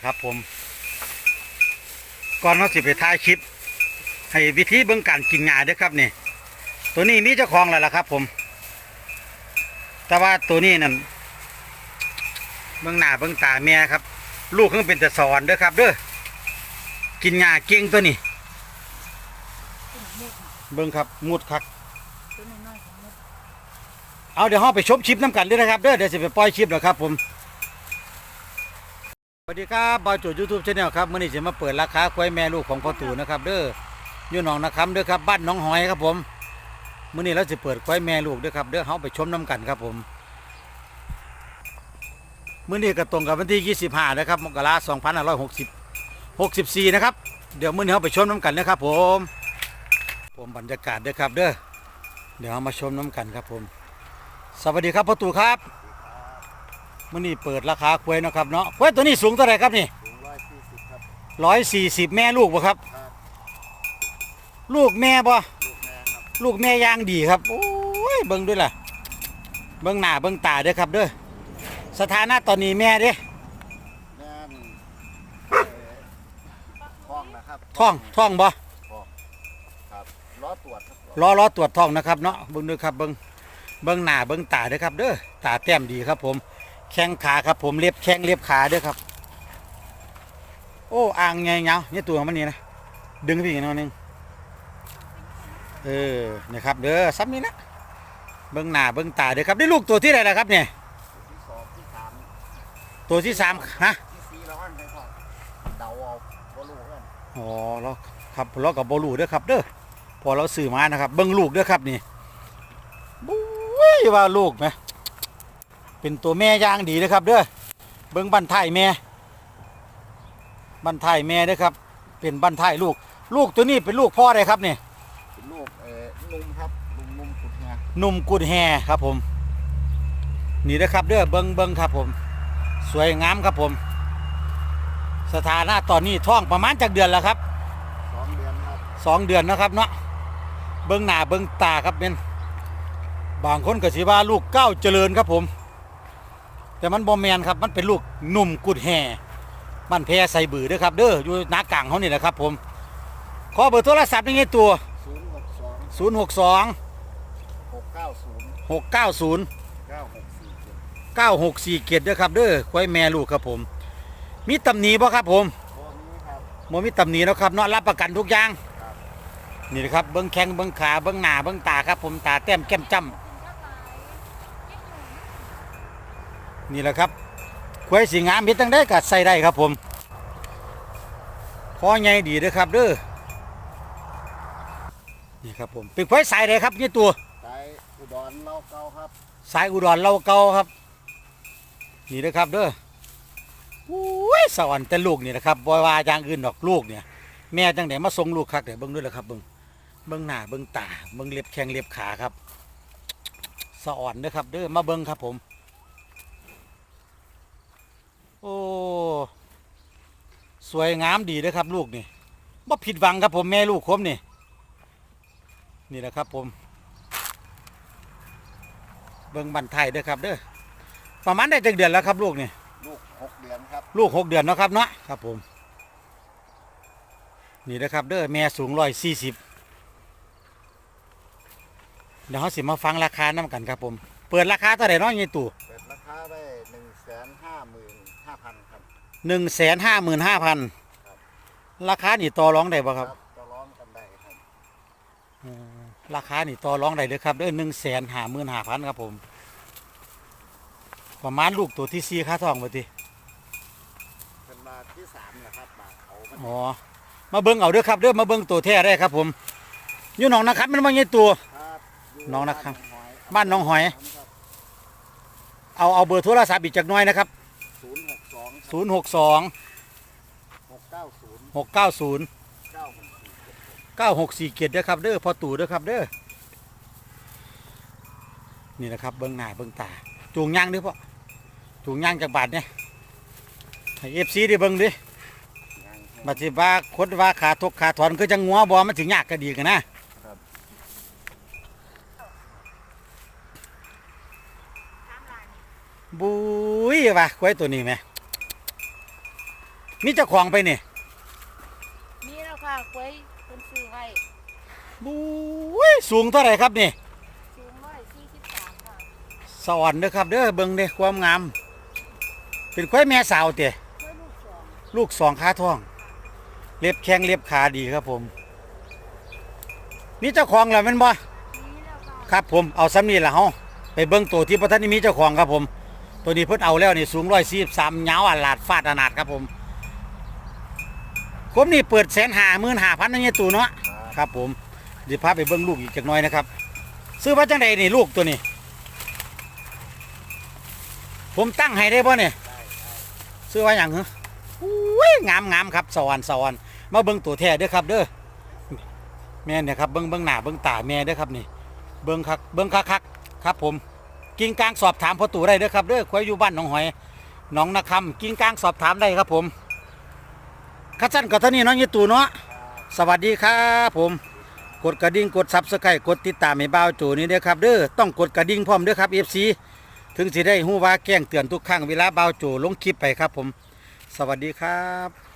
ละครับผม ก่อนเราสิไปถ่ายคลิป ให้วิธีเบิ่งการกินงาเด้อครับนี่ ตัวนี้มีเจ้าของแล้วล่ะครับ ผม แต่ว่าตัวนี้นั่นเบิ่งหน้าเบิ่งตาแม่ครับ ลูกเพิ่งเป็นแต่สอนเด้อครับเด้อกินงาเก่งตัวนี้ เบิ่งครับมุดคักตัวน้อยๆของมดเอาเดี๋ยวเราไปชมคลิปน้ำกันเลยนะครับเด้อเดี๋ยวจะไปปล่อยคลิปแล้วครับผม วัสดีครับบาวโจยูทูบชาแนลครับมื่อนี้จะมาเปิดราคาควายแม่ลูกของพ่อตู่นะครับเด้ออยู่หนองนาคำเด้อครับบ้านน้องหอยครับผมมื่อนี้เราจะเปิดควายแม่ลูกเด้อครับเด้อเราไปชมน้ำกันครับผมมื่อนี้ก็ตรงกับวันที่ 25นะครับมกราคม2560 64นะครับเดี๋ยวมื่อนี้เราไปชมน้ำกันนะครับผมผมบรรยากาศเด้อครับเด้อเดี๋ยวเรามาชมน้ำกันครับผม สวัสดีครับพ่อตู่ครับ มื่อนี้เปิดราคาควายเนาะครับเนาะควายตัวนี้สูงเท่าไหร่ครับนี่สูงร้อยสี่สิบครับร้อยสี่สิบแม่ลูกบ่ครับครับลูกแม่บ่ลูกแม่ครับลูกแม่ย่างดีครับโอ้ยเบิ่งด้วยล่ะ เบิ่งหน้าเบิ่งตาเด้อครับเด้อสถานะตอนนี้แม่เด้แม่นเอ่อท้องนะครับท้องท้องบ่ครับล้อตรวจครับรอรอตรวจท้องนะครับเนาะเบิ่งด้วยครับเบิ่งเบิ่งหน้าเบิ่งตาเด้อครับเด้อตาแต้มดีครับผม แข้งขาครับผมเล็บแข้งเล็บขาเด้อครับ โอ้อ่างไงเงาเนี่ยตัวมันนี่นะดึงพี่อีกหน่อยหนึงเออนะครับเด้อซ้ำนี้นะเบิ่งหน้าเบิ่งตาเด้อครับได้ลูกตัวที่ไหนล่ะครับเนี่ยที่สองที่สามตัวที่สามฮะที่สี่แล้วอันไปพ่อเดาเอาบ่รู้กันอ๋อเราครับเรากับบลูเด้อครับเด้อพอเราซื้อมานะครับเบิ่งลูกเด้อครับนี่บุ้ยว่าลูกไหม เป็นตัวแม่ย่างดีเด้อครับ เด้อเบิ่งบั้นท้ายแม่บั้นท้ายแม่เด้อครับ เป็นบั้นท้ายลูก ลูกตัวนี้เป็นลูกพ่อได้ครับนี่เป็นลูกเอ่อนุ่มครับลุงนุ่มขุดงาหนุ่มกุดแฮครับผม นี่นะครับเด้อเบิ่งเบิ่งครับผม สวยงามครับผม สถานะตอนนี้ท้องประมาณจากเดือนแล้วครับสองเดือนครับสองเดือนนะครับเนาะเบิ้งหน้าเบิ้งตาครับเป็นบางคนก็สิว่าลูกเก้าวเจริญครับผม แต่มันบอแมนครับมันเป็นลูกหนุ่มกุดแห่บ้านแพใส่บือเด้อครับเด้ออยู่นากลางเขานี่แหละครับผมขอเบอร์โทรศัพท์ยังไงตัว 0 6 2 6 9 0 9 6 4เกียรติเด้อครับเด้อควายแม่ลูกครับผม มีตำหนิบ่ครับผมตัวนี้ครับ โมมีตำหนิเนาะครับเนาะรับประกันทุกอย่าง ครับ นี่นะครับเบิ้งแข้งเบิ้งขาเบิ้งหน้าเบิ้งตาครับผมตาแต้มแก้มจ้ำ นี่แหละครับควายสีงามเฮ็ดตั้งได้กัดใส่ได้ครับผมคอใหญ่ดีเด้อครับเด้อนี่ครับผมเป็นควายสายใดครับนี่ตัวสายอุดรเล่าเก่าครับสายอุดรเราเก่าครับ นี่เด้อครับเด้ออุ้ยสวรรค์แต่ลูกนี่นะครับบ่ว่าอย่างอื่นดอกลูกเนี่ย แม่จังไดมาส่งลูกคักเดี๋ยวเบิ่งด้วยละครับเบิ่งเบิ่งหน้าเบิ่งตาเบิ่งเล็บแข้งเล็บขาครับสะอ่อนเด้อครับเด้อมาเบิ่งครับผม โอ้ สวยงามดีเด้อครับ ลูกนี่บ่ผิดหวังครับผมแม่ลูกคมนี่นี่แหละครับผม เบิ่งบันไทยเด้อครับเด้อประมาณได้จักเดือนแล้วครับ ลูกนี่ลูกหกเดือนครับลูกหกเดือนเนาะครับเนาะครับผม นี่นะครับเด้อแม่สูงร้อยสี่สิบเดี๋ยวเขาสิมาฟังราคาน้ำกันครับผม เปิดราคาเท่าไหร่เนาะยี่ตู่เปิดราคาได้หนึ่งแสนห้าหมื่นห้าพันครับ หนึ่งแสนห้าหมื่นห้าพันราคานี่ต่อรองได้บ่ครับ ต่อร้องกันได้ครับอืมราคานี่ต่อรองได้เลยครับเด้อหนึ่งแสนห้าหมื่นห้าพันครับผม ประมาณลูกตัวที่สี่ค่าทองไปทีเป็นบาทที่สามนะครับบาทเขามันอ๋อมาเบิ่งเอาเด้อครับเด้อมาเบิ่งตัวแท้ได้ครับ ผมอยู่หนองนะครับมันว่าไงตัว ครับยู่น้องนะครับ บ้านหอย บ้านหนองหอย เอาเอาเบอร์โทรศัพท์อีกจักหน่อยนะครับศูนย์ห กสอง0 6 2หกเก้าศูนย์6 9 0เก้าหกสี่เจ็ด9 6 4 7เด้อครับเด้อพอตู่เด้อครับเด้อนี่นะครับเบิ่งหน้าเบิ่งตาจูงย่างเด้อพ่อจูงย่างจากบาทเนี่ยให้เอฟซีได้เบิ่งดิงานบัดสิว่าคนว่าขาทกขาถอนคือจังงัวบ่มันถึงยากก็ดีกันนะบุ้ยว่ะควายตัวนี้ไหม มีเจ้าของไปนี่มีแล้วค่ะกล้วยเพิ่นซื้อไว้บู๊ยสูงเท่าไหร่ครับนี่สูงร้อยสี่สิบสามค่ะสวรรค์เด้อครับเด้อเบิ่งเด้อความงาม เป็นควายแม่สาวเตะกล้วยลูกสองลูกสองขาท้อง เล็บแข้งเล็บขาดีครับผม มีเจ้าของแล้วแม่นบ่ มีแล้วค่ะครับผมเอาซ้ำนี่ละเฮาไปเบิ่งตัวที่พระท่านนี่มีเจ้าของครับผม ตัวนี้เพิ่นเอาแล้วนี่สูงร้อยสี่สามยาวอาลาดฟาดอนาดครับผม ผมนี่เปิดแสนหาหมื่นหาพันนั่นเนี่ยตัวเนาะครับผมเดี๋ยวพาไปเบิ่งลูกอีกจักหน่อยนะครับ ซื้อมาจังใดนี่ลูกตัวนี้ ผมตั้งให้ได้ป่ะเนี่ยซื้อว่าอย่างเหรออุ้ยงามงามครับสวรรค์สวรรค์มาเบิ่งตัวแท้เด้อครับ เด้อแม่เนี่ยครับเบิ่งเบิ่งหน้าเบิ่งตาแม่เด้อครับนี่ เบิ่งคักเบิ่งคักคักครับ ผมกิ่งกลางสอบถามพ่อตู่ได้เด้อครับเด้อควายอยู่บ้านหนองหอยหนองนาคำกิ่งกลางสอบถามได้ครับผม คัดสั้นกับท่านี้เน้องยี่ตู่เนาะสวัสดีครับผมกดกระดิ่งกดซับสไครต์กดติดตามให้บ่าวโจนี่เด้อครับเด้อต้องกดกระดิ่งพร้อมเด้อครับเอฟซีถึงสิได้ฮู้ว่าแก้งเตือนทุกครั้งเวลาบ่าวโจลงคลิปไปครับผม สวัสดีครับ